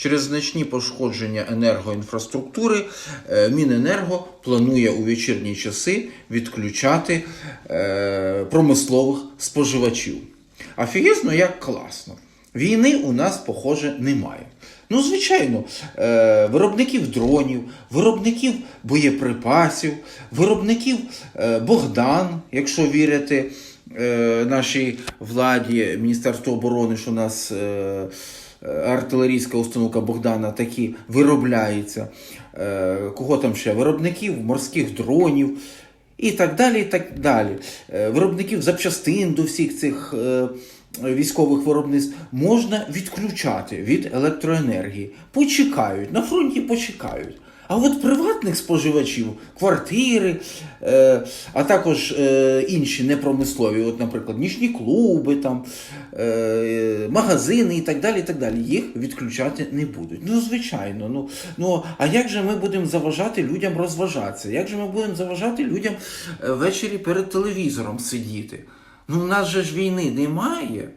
Через значні пошкодження енергоінфраструктури е, Міненерго планує у вечірні часи відключати е, промислових споживачів. Офігезно, як класно. Війни у нас, похоже, немає. Ну, звичайно, е, виробників дронів, виробників боєприпасів, виробників Богдан, якщо вірити нашій владі, Міністерству оборони, що нас артилерійська установка Богдана такі виробляється. Е, кого там ще? Виробників морських дронів і так далі. і так далі. Е, Виробників запчастин до всіх цих е, військових виробництв можна відключати від електроенергії. Почекають, на фронті почекають. А от приватних споживачів, квартири, е, а також е, інші непромислові, от, наприклад, нічні клуби, там, е, магазини і так далі, і так далі, їх відключати не будуть. Ну, звичайно. Ну, ну, а як же ми будемо заважати людям розважатися? Як же ми будемо заважати людям е, ввечері перед телевізором сидіти? Ну, в нас же ж війни немає.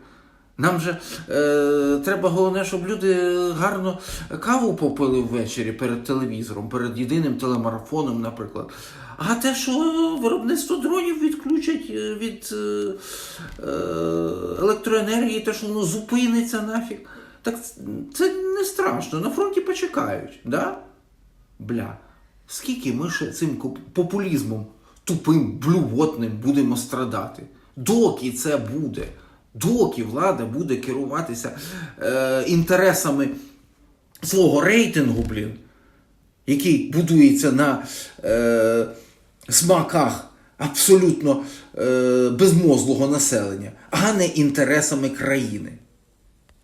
Нам же е, треба головне, щоб люди гарно каву попили ввечері перед телевізором, перед єдиним телемарафоном, наприклад. А те, що виробництво дронів відключать е, від е, е, електроенергії, те, що воно зупиниться нафіг, так це не страшно. На фронті почекають. Да? Бля, скільки ми ще цим популізмом тупим, блювотним будемо страдати? Доки це буде? Доки влада буде керуватися е, інтересами свого рейтингу, блін, який будується на е, смаках абсолютно е, безмозлого населення, а не інтересами країни.